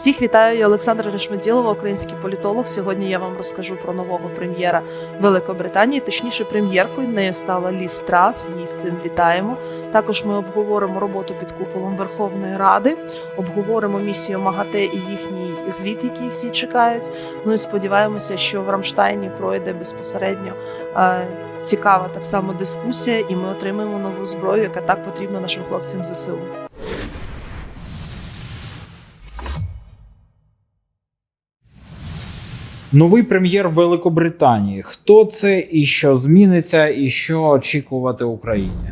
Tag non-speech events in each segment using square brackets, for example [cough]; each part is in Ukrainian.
Всіх вітаю, я Олександра Решмеділова, український політолог. Сьогодні я вам розкажу про нового прем'єра Великобританії, точніше, прем'єркою нею стала Лі Страс. Її з цим вітаємо. Також ми обговоримо роботу під куполом Верховної Ради, обговоримо місію МАГАТЕ і їхній звіт, який всі чекають. Ну і сподіваємося, що в Рамштайні пройде безпосередньо. е, Цікава так само дискусія, і ми отримаємо нову зброю, яка так потрібна нашим хлопцям ЗСУ. Новий прем'єр Великобританії. Хто це і що зміниться, і що очікувати Україні?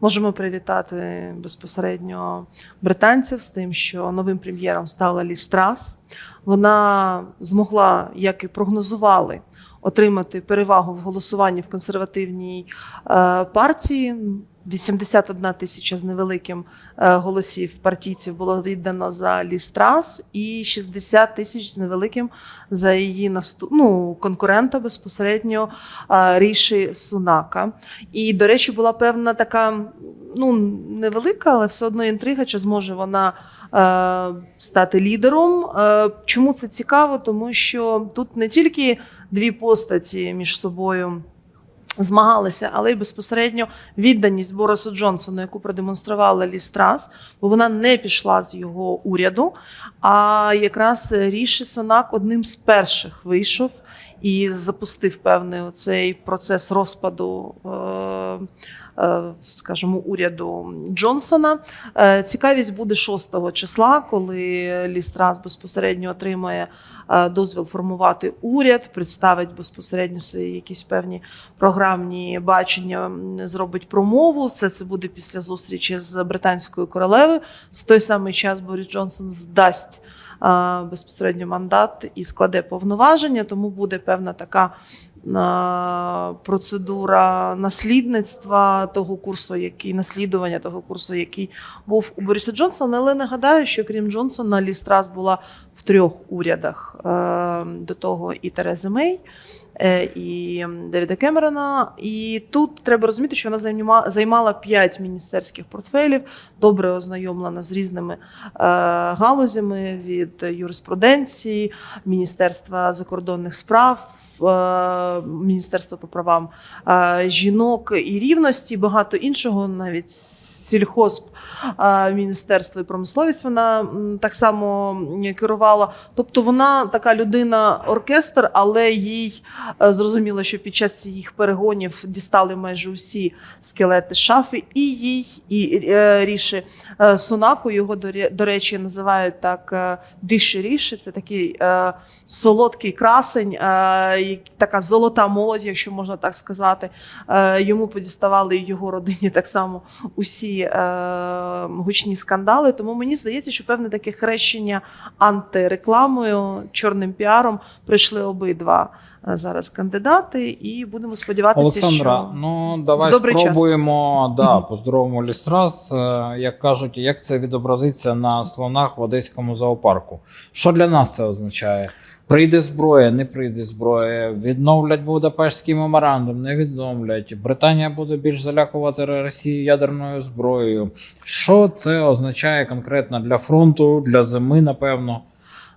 Можемо привітати безпосередньо британців з тим, що новим прем'єром стала Лі Страс. Вона змогла, як і прогнозували, отримати перевагу в голосуванні в консервативній е, партії. 81 тисяча з невеликим е, голосів партійців було віддано за Лі Страс, і 60 тисяч з невеликим за її наступ... ну, конкурента безпосередньо е, Ріші Сунака. І, до речі, була певна така ну, невелика, але все одно інтрига, чи зможе вона стати лідером. Е, чому це цікаво? Тому що тут не тільки дві постаті між собою. Змагалися, але й безпосередньо відданість Борису Джонсону, яку продемонструвала Лі Страс, бо вона не пішла з його уряду. А якраз Ріші Сонак одним з перших вийшов і запустив певний цей процес розпаду. Е- е, Скажімо, уряду Джонсона. Е, Цікавість буде 6 числа, коли Лі Страс безпосередньо отримає е, дозвіл формувати уряд, представить безпосередньо свої якісь певні програмні бачення, зробить промову. Все це буде після зустрічі з британською королевою. В той самий час Борис Джонсон здасть безпосередньо мандат і складе повноваження, тому буде певна така процедура наслідництва того курсу, який наслідування того курсу, який був у Бориса Джонсона. Але нагадаю, що крім Джонсона, Лістрас була в трьох урядах е, до того і Терези Мей. Е, І Девіда Кемерона, і тут треба розуміти, що вона займала п'ять міністерських портфелів, добре ознайомлена з різними е, галузями від юриспруденції, Міністерства закордонних справ, е, Міністерства по правам жінок і рівності, багато іншого, навіть сільхозп. Міністерство і промисловість вона так само керувала. Тобто вона така людина оркестр, але їй е, зрозуміло, що під час їх перегонів дістали майже усі скелети шафи, і їй, і е, ріші е, Сунаку його до, речі називають так диші ріші. Це такий солодкий красень, така золота молодь, якщо можна так сказати. Йому подіставали його родині так само усі гучні скандали. Тому мені здається, що певне таке хрещення антирекламою, чорним піаром пройшли обидва зараз кандидати, і будемо сподіватися, Олександра, що ну давай добрий час. спробуємо [laughs] да, Мгм. поздоровимо Лістрас. Е, Як кажуть, як це відобразиться на слонах в Одеському зоопарку? Що для нас це означає? Прийде зброя, не прийде зброя, відновлять Будапештський меморандум, не відновлять. Британія буде більш залякувати Росію ядерною зброєю. Що це означає конкретно для фронту, для зими, напевно?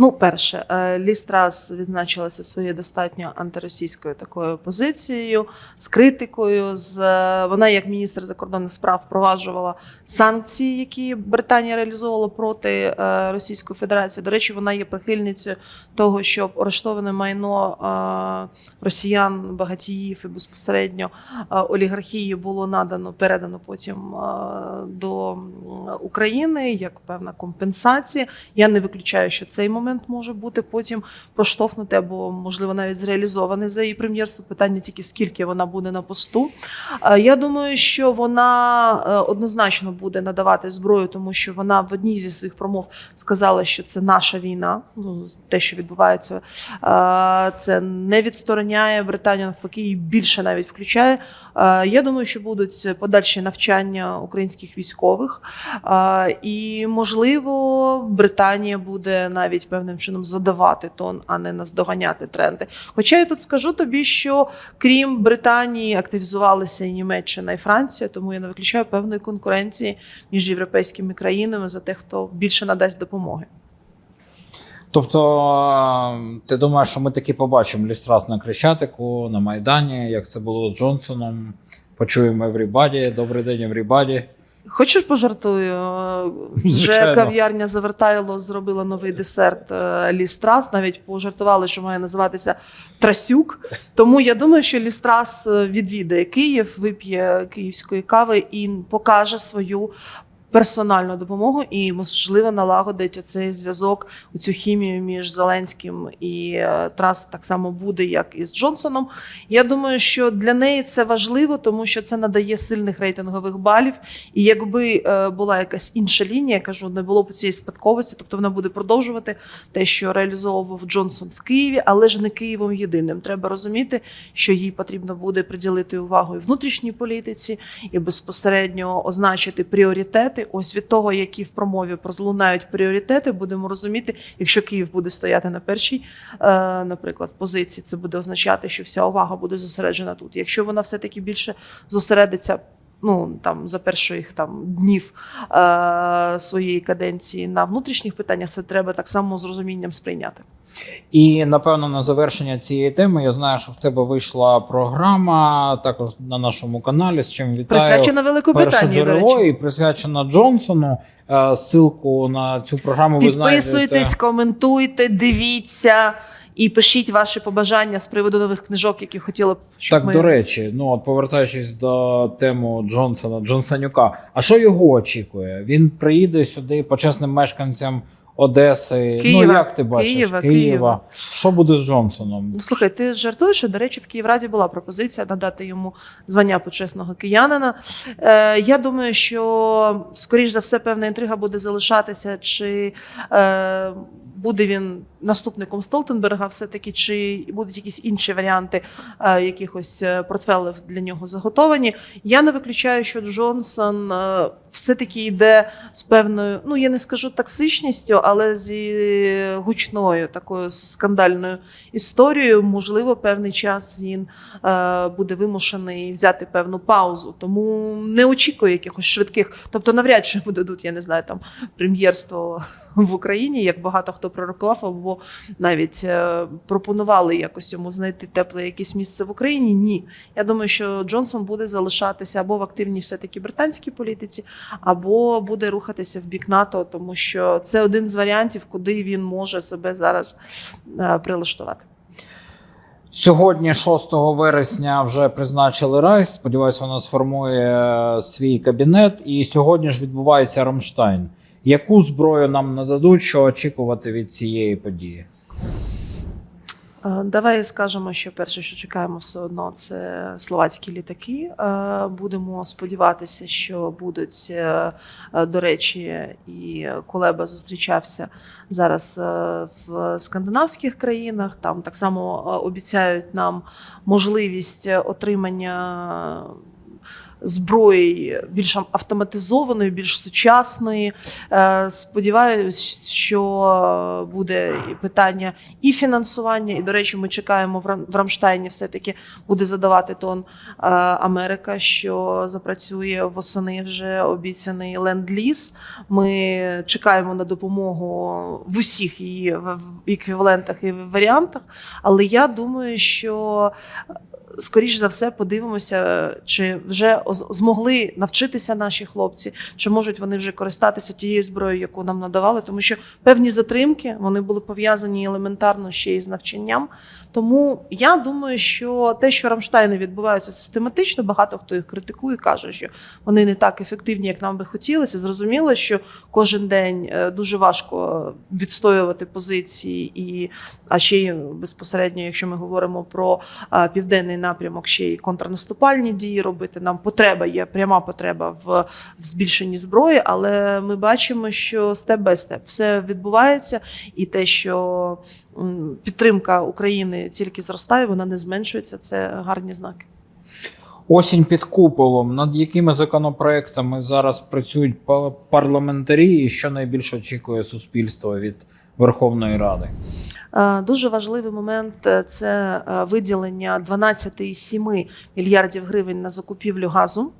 Ну, перше, е, Лі Страс відзначилася своєю достатньо антиросійською такою позицією, з критикою. З е, вона, як міністр закордонних справ, впроваджувала санкції, які Британія реалізовувала проти е, Російської Федерації. До речі, вона є прихильницею того, щоб арештоване майно росіян, багатіїв і безпосередньо олігархії було надано, передано потім до України як певна компенсація. Я не виключаю, що цей момент може бути потім проштовхнути або, можливо, навіть зреалізований за її прем'єрство. Питання тільки скільки вона буде на посту. Е, Я думаю, що вона е, однозначно буде надавати зброю, тому що вона в одній зі своїх промов сказала, що це наша війна. Ну, те, що відбувається, е, це не відстороняє Британію, навпаки, і більше навіть включає. Я думаю, що будуть подальші навчання українських військових. І, можливо, Британія буде навіть певним чином задавати тон, а не наздоганяти тренди. Хоча я тут скажу тобі, що крім Британії активізувалися і Німеччина, і Франція, тому я не виключаю певної конкуренції між європейськими країнами за те, хто більше надасть допомоги. Тобто, е, ти думаєш, що ми таки побачимо лістрас на Крещатику, на Майдані, як це було з Джонсоном. Почуємо Everybody. Добрий день, Everybody. Хочеш пожартую? Вже кав'ярня Завертайло зробила новий десерт е, Лістрас. Навіть пожартували, що має називатися Трасюк. Тому я думаю, що Лістрас е, відвідає Київ, вип'є київської кави і покаже свою. Персональну допомогу і можливо налагодить оцей зв'язок, цю хімію між Зеленським і е, Трас так само буде, як і з Джонсоном. Я думаю, що для неї це важливо, тому що це надає сильних рейтингових балів. І якби е, була якась інша лінія, я кажу, не було б цієї спадковості, тобто вона буде продовжувати те, що реалізовував Джонсон в Києві, але ж не Києвом єдиним. Треба розуміти, що їй потрібно буде приділити увагу і внутрішній політиці, і безпосередньо означити пріоритети. Ось від того, які в промові пролунають пріоритети, будемо розуміти, якщо Київ буде стояти на першій, е, наприклад, позиції, це буде означати, що вся увага буде зосереджена тут. Якщо вона все таки більше зосередиться. Ну там за перших там днів е, своєї каденції на внутрішніх питаннях це треба так само з розумінням сприйняти. І напевно на завершення цієї теми я знаю, що в тебе вийшла програма також на нашому каналі. З чим вітаю. Присвячена Великобританії, до речі. і присвячена Джонсону. Е, Ссылку на цю програму ви знайдете. Підписуйтесь, коментуйте, дивіться і пишіть ваші побажання з приводу нових книжок, які хотіли б, щоб Так, ми... до речі, ну от повертаючись до теми Джонсона, Джонсонюка, а що його очікує? Він приїде сюди почесним мешканцям Одеси. Києва. Ну як ти бачиш? Києва, Києва. Що буде з Джонсоном? Ну, Слухай, ти жартуєш, що, до речі, в Київраді була пропозиція надати йому звання почесного киянина. Е, я думаю, що, скоріш за все, певна інтрига буде залишатися, чи е, буде він наступником Столтенберга, все-таки, чи будуть якісь інші варіанти е, якихось е, портфелів для нього заготовані. Я не виключаю, що Джонсон е, все-таки йде з певною, ну я не скажу токсичністю, але зі гучною такою скандальною історією. Можливо, певний час він буде вимушений взяти певну паузу. Тому не очікую якихось швидких. Тобто, навряд чи дадуть, я не знаю, там прем'єрство в Україні, як багато хто пророкував, або навіть е, пропонували якось йому знайти тепле якесь місце в Україні. Ні. Я думаю, що Джонсон буде залишатися або в активній все-таки британській політиці, або буде рухатися в бік НАТО, тому що це один з варіантів, куди він може себе зараз е, прилаштувати. Сьогодні, 6 вересня, вже призначили Райс. Сподіваюся, вона сформує е, свій кабінет. І сьогодні ж відбувається Рамштайн. Яку зброю нам нададуть, що очікувати від цієї події? Е, Давай скажемо, що перше, що чекаємо, все одно це словацькі літаки. Е, Будемо сподіватися, що будуть, е, до речі, і Кулеба зустрічався зараз в скандинавських країнах. Там так само обіцяють нам можливість отримання. Зброї більш автоматизованої, більш сучасної. Е, Сподіваюсь, що буде і питання і фінансування. І, до речі, ми чекаємо в Рам- Рамштайні все-таки буде задавати тон е, Америка, що запрацює восени вже обіцяний ленд-ліз. Ми чекаємо на допомогу в усіх її еквівалентах і варіантах. Але я думаю, що скоріш за все подивимося, чи вже змогли навчитися наші хлопці, чи можуть вони вже користатися тією зброєю, яку нам надавали, тому що певні затримки вони були пов'язані елементарно ще й з навчанням. Тому я думаю, що те, що Рамштайни відбуваються систематично, багато хто їх критикує, каже, що вони не так ефективні, як нам би хотілося. Зрозуміло, що кожен день е, дуже важко відстоювати позиції, і а ще й безпосередньо, якщо ми говоримо про південний напрямок, ще й контрнаступальні дії робити. Нам потреба є пряма потреба в, в збільшенні зброї, але ми бачимо, що степ бай степ все відбувається, і те, що підтримка України тільки зростає, вона не зменшується. Це гарні знаки. Осінь під куполом. Над якими законопроектами зараз працюють па- парламентарі, і що найбільше очікує суспільство від Верховної Ради? Е, Дуже важливий момент е, це е, виділення 12,7 мільярдів гривень на закупівлю газу.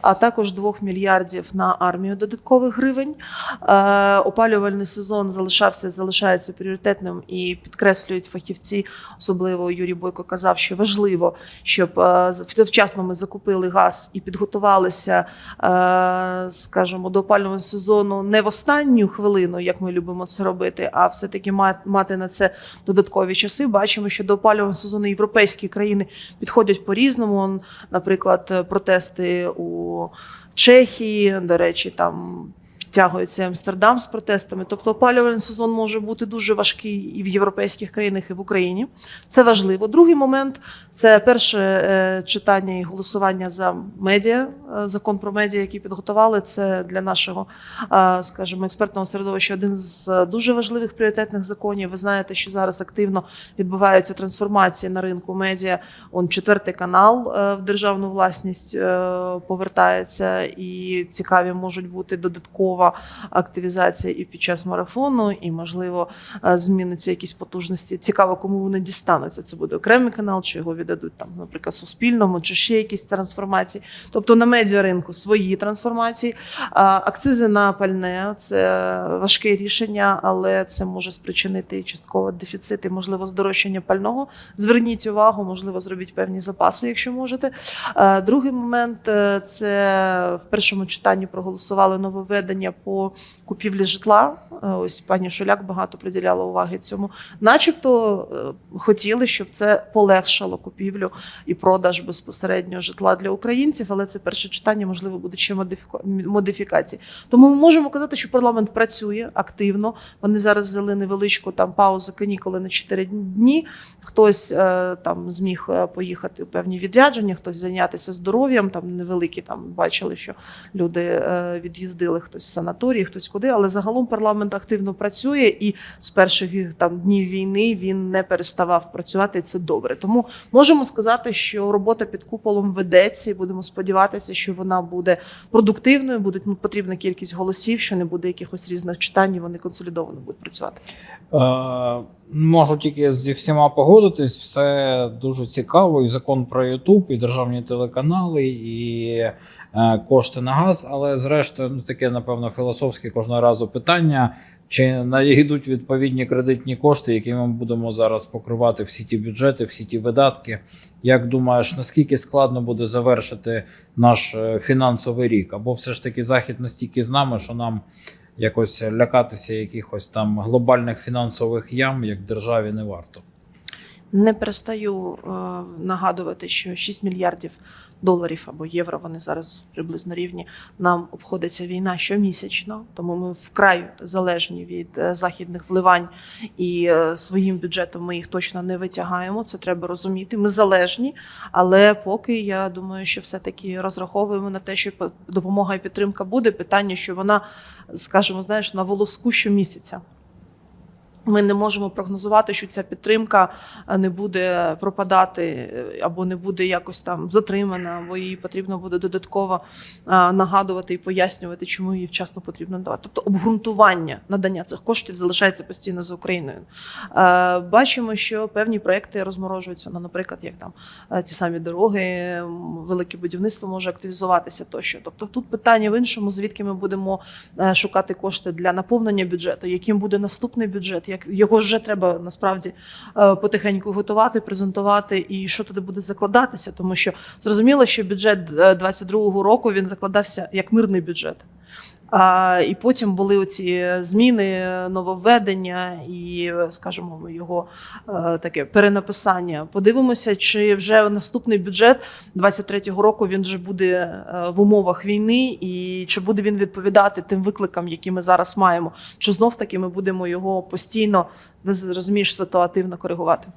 А також 2 мільярдів на армію додаткових гривень. Е, Опалювальний сезон залишався, залишається пріоритетним і підкреслюють фахівці, особливо Юрій Бойко казав, що важливо, щоб е, вчасно ми закупили газ і підготувалися, е, скажімо, до опалювального сезону не в останню хвилину, як ми любимо це робити, а все-таки мати на це додаткові часи. Бачимо, що до опалювального сезону європейські країни підходять по-різному. Наприклад, е, протести у Чехії, до речі, там. Підтягується Амстердам з протестами. Тобто опалювальний сезон може бути дуже важкий і в європейських країнах, і в Україні. Це важливо. Другий момент це перше е, читання і голосування за медіа, е, закон про медіа, який підготували. Це для нашого, е, скажімо, експертного середовища один з дуже важливих пріоритетних законів. Ви знаєте, що зараз активно відбуваються трансформації на ринку медіа. Он четвертий канал в державну власність повертається, і цікаві можуть бути додаткова активізація і під час марафону, і можливо е, зміниться якісь потужності. Цікаво, кому вони дістануться. Це буде окремий канал, чи його віддадуть там, наприклад, Суспільному, чи ще якісь трансформації. Тобто на медіаринку свої трансформації. Акцизи на пальне це важке рішення, але це може спричинити частково дефіцит, і можливо здорожчання пального. Зверніть увагу, можливо, зробіть певні запаси, якщо можете. Е, Другий момент е, це в першому читанні проголосували нововведення по купівлі житла. Е, Ось пані Шуляк багато приділяла уваги цьому. Начебто е, хотіли, щоб це полегшало купівлю і продаж безпосередньо житла для українців, але це перше читання, можливо, буде ще модифіка- модифікації. Тому ми можемо казати, що парламент працює активно. Вони зараз взяли невеличку там паузу канікули на 4 дні. Хтось е, там зміг поїхати у певні відрядження, хтось зайнятися здоров'ям. Там невеликі там бачили, що люди від'їздили хтось в санаторії, хтось куди. Але загалом парламент активно працює, і з перших там днів війни він не переставав працювати. І це добре. Тому можемо сказати, що робота під куполом ведеться, і будемо сподіватися, що вона буде продуктивною. Буде ну, потрібна кількість голосів, що не буде якихось різних читань. і Вони консолідовано будуть працювати. Е, можу тільки зі всіма погодитись. Все дуже цікаво. І закон про Ютуб, і державні телеканали, і кошти на газ. Але зрештою, ну таке, напевно, філософське кожного разу питання. Чи надійдуть відповідні кредитні кошти, які ми будемо зараз покривати всі ті бюджети, всі ті видатки? Як думаєш, наскільки складно буде завершити наш е, фінансовий рік? Або все ж таки захід настільки з нами, що нам якось лякатися якихось там глобальних фінансових ям, як державі, не варто. Не перестаю е, нагадувати, що 6 мільярдів доларів або євро вони зараз приблизно рівні. Нам обходиться війна щомісячно, тому ми вкрай залежні від е, західних вливань і е, своїм бюджетом ми їх точно не витягаємо. Це треба розуміти. Ми залежні, але поки я думаю, що все-таки розраховуємо на те, що по- допомога і підтримка буде. Питання, що вона, скажімо, знаєш, на волоску щомісяця. Ми не можемо прогнозувати, що ця підтримка е, не буде пропадати е, або не буде якось там затримана, або її потрібно буде додатково е, нагадувати і пояснювати, чому її вчасно потрібно давати. Тобто обґрунтування надання цих коштів залишається постійно за Україною. Бачимо, що певні проекти розморожуються. Ну, наприклад, як там ті самі дороги, велике будівництво може активізуватися тощо. Тобто тут питання в іншому, звідки ми будемо шукати кошти для наповнення бюджету, яким буде наступний бюджет, як його вже треба насправді е, потихеньку готувати, презентувати, і що туди буде закладатися, тому що зрозуміло, що бюджет е, 22-го року він закладався як мирний бюджет. А, і потім були оці зміни, нововведення і, скажімо, його е, таке перенаписання. Подивимося, чи вже наступний бюджет 23-го року він вже буде е, в умовах війни, і чи буде він відповідати тим викликам, які ми зараз маємо, чи знов таки ми будемо його постійно розумієш, ситуативно коригувати.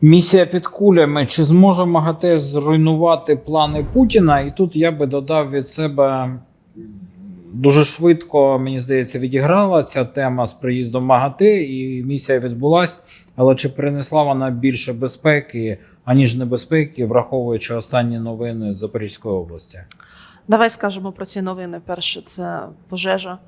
Місія під кулями. Чи зможе МАГАТЕ зруйнувати плани Путіна? І тут я би додав від себе дуже швидко, мені здається, відіграла ця тема з приїздом МАГАТИ, і місія відбулась. Але чи принесла вона більше безпеки, аніж небезпеки, враховуючи останні новини з Запорізької області? Давай скажемо про ці новини. Перше, це пожежа,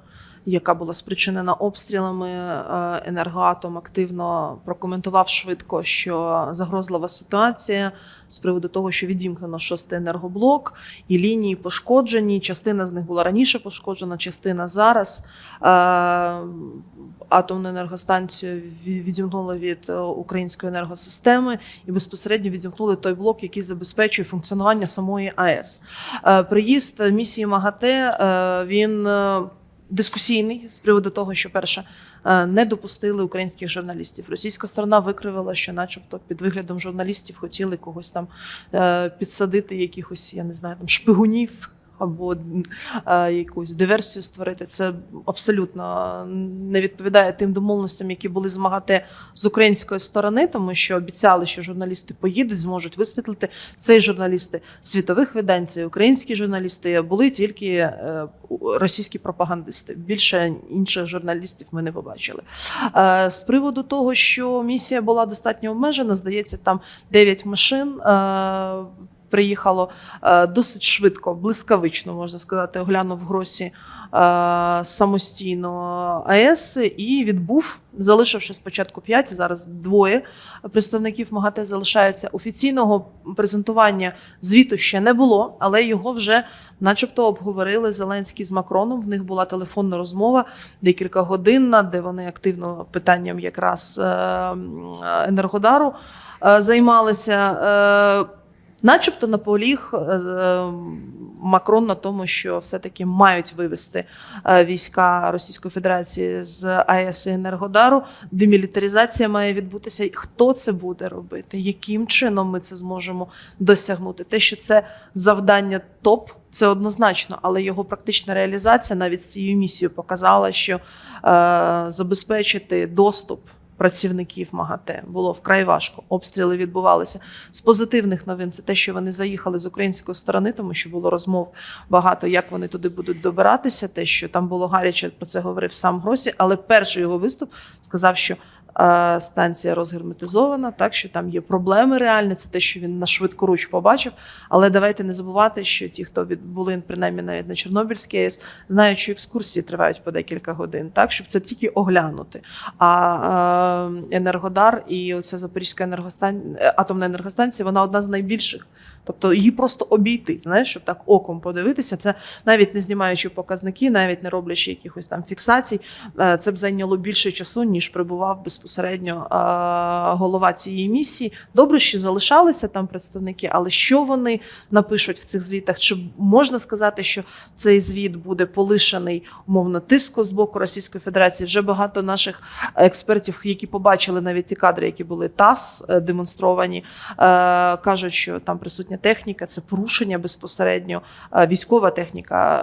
яка була спричинена обстрілами. Е, Енергоатом активно прокоментував швидко, що загрозлива ситуація з приводу того, що відімкнено шостий енергоблок, і лінії пошкоджені. Частина з них була раніше пошкоджена, частина зараз. Е, Атомну енергостанцію ві- відімкнули від е, української енергосистеми і безпосередньо відімкнули той блок, який забезпечує функціонування самої АЕС. Приїзд місії МАГАТЕ він дискусійний з приводу того, що перше е, не допустили українських журналістів. Російська сторона викривила, що, начебто, під виглядом журналістів хотіли когось там е, підсадити, якихось, я не знаю, там шпигунів. Або е, якусь диверсію створити, це абсолютно не відповідає тим домовленостям, які були з МАГАТЕ з української сторони, тому що обіцяли, що журналісти поїдуть, зможуть висвітлити цей журналісти світових видань, це українські журналісти, були тільки е, російські пропагандисти. Більше інших журналістів ми не побачили. Е, З приводу того, що місія була достатньо обмежена, здається, там 9 машин. е, Приїхало е, досить швидко, блискавично можна сказати, оглянув Гросі е, самостійно АЕС і відбув, залишивши спочатку 5, зараз двоє представників МАГАТЕ залишаються. Офіційного презентування звіту ще не було, але його вже, начебто, обговорили Зеленський з Макроном. В них була телефонна розмова декілька годинна, де вони активно питанням якраз е, енергодару займалися. Начебто наполіг е, е, Макрон на тому, що все-таки мають вивести е, війська Російської Федерації з АЕС і Енергодару. Демілітаризація має відбутися. Хто це буде робити? Яким чином ми це зможемо досягнути? Те, що це завдання топ, це однозначно, але його практична реалізація навіть з цією місією показала, що е, забезпечити доступ. Працівників МАГАТЕ було вкрай важко. Обстріли відбувалися з позитивних новин. Це те, що вони заїхали з української сторони, тому що було розмов багато, як вони туди будуть добиратися. Те, що там було гаряче, про це говорив сам Гросі. Але перший його виступ сказав, що станція розгерметизована, так що там є проблеми реальні. Це те, що він на швидкоруч побачив. Але давайте не забувати, що ті, хто були принаймні навіть на Чорнобильській АЕС, знають, що екскурсії тривають по декілька годин, так щоб це тільки оглянути. А е, Енергодар і оця Запорізька енергостанція, атомна енергостанція, вона одна з найбільших. Тобто її просто обійти, знаєш, щоб так оком подивитися. Це навіть не знімаючи показники, навіть не роблячи якихось там фіксацій. е, Це б зайняло більше часу, ніж прибував безпосередньо е, голова цієї місії. Добре, що залишалися там представники, але що вони напишуть в цих звітах? Чи можна сказати, що цей звіт буде полишений умовно тиску з боку Російської Федерації? Вже багато наших експертів, які побачили навіть ті кадри, які були ТАСС е, демонстровані, е, кажуть, що там присутня техніка, це порушення безпосередньо е, військова техніка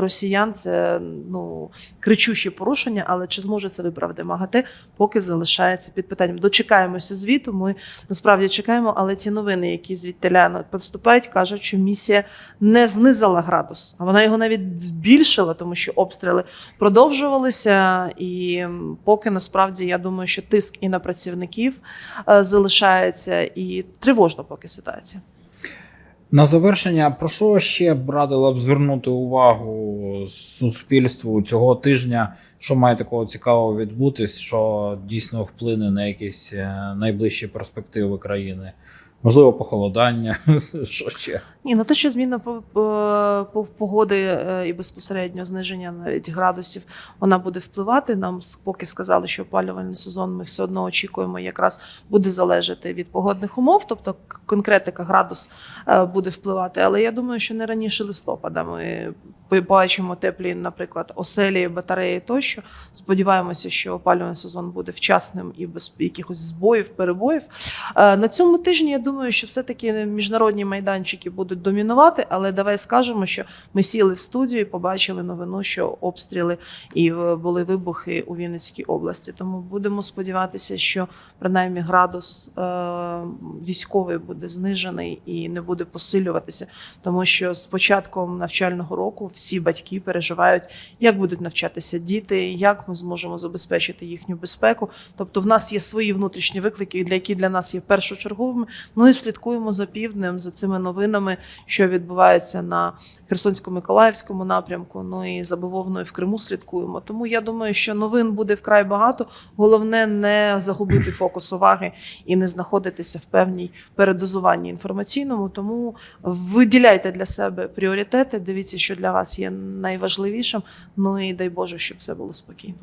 росіян. Це ну кричущі порушення, але чи зможе це виправити МАГАТЕ, поки залишається під питанням. Дочекаємося звіту. Ми насправді чекаємо, але ці новини, які звідтиля поступають, кажуть, що місія не знизила градус, а вона його навіть збільшила, тому що обстріли продовжувалися. І поки насправді я думаю, що тиск і на працівників е, залишається, і тривожно поки ситуація. На завершення, про що ще б радила б звернути увагу суспільству цього тижня, що має такого цікавого відбутись, що дійсно вплине на якісь е, найближчі перспективи країни? Можливо, похолодання, [laughs] що ще? Ні, ну те, що зміна по- по- по- погоди е, і безпосередньо зниження навіть градусів, вона буде впливати. Нам поки сказали, що опалювальний сезон ми все одно очікуємо, якраз буде залежати від погодних умов, тобто конкретика градус е, буде впливати. Але я думаю, що не раніше листопада ми побачимо теплі, наприклад, оселі, батареї тощо. Сподіваємося, що опалювальний сезон буде вчасним і без якихось збоїв, перебоїв. Е, На цьому тижні я думаю, що все-таки міжнародні майданчики будуть домінувати, але давай скажемо, що ми сіли в студію і побачили новину, що обстріли і е, були вибухи у Вінницькій області. Тому будемо сподіватися, що принаймні градус е, військовий буде знижений і не буде посилюватися, тому що з початком навчального року всі батьки переживають, як будуть навчатися діти, як ми зможемо забезпечити їхню безпеку. Тобто, в нас є свої внутрішні виклики, для які для нас є першочерговими. Ну і слідкуємо за півднем, за цими новинами, що відбувається на Херсонсько-Миколаївському напрямку. Ну і за бавовною в Криму слідкуємо. Тому я думаю, що новин буде вкрай багато. Головне не загубити фокус уваги і не знаходитися в певній передозуванні інформаційному. Тому виділяйте для себе пріоритети. Дивіться, що для вас є найважливішим. Ну і дай Боже, щоб все було спокійно.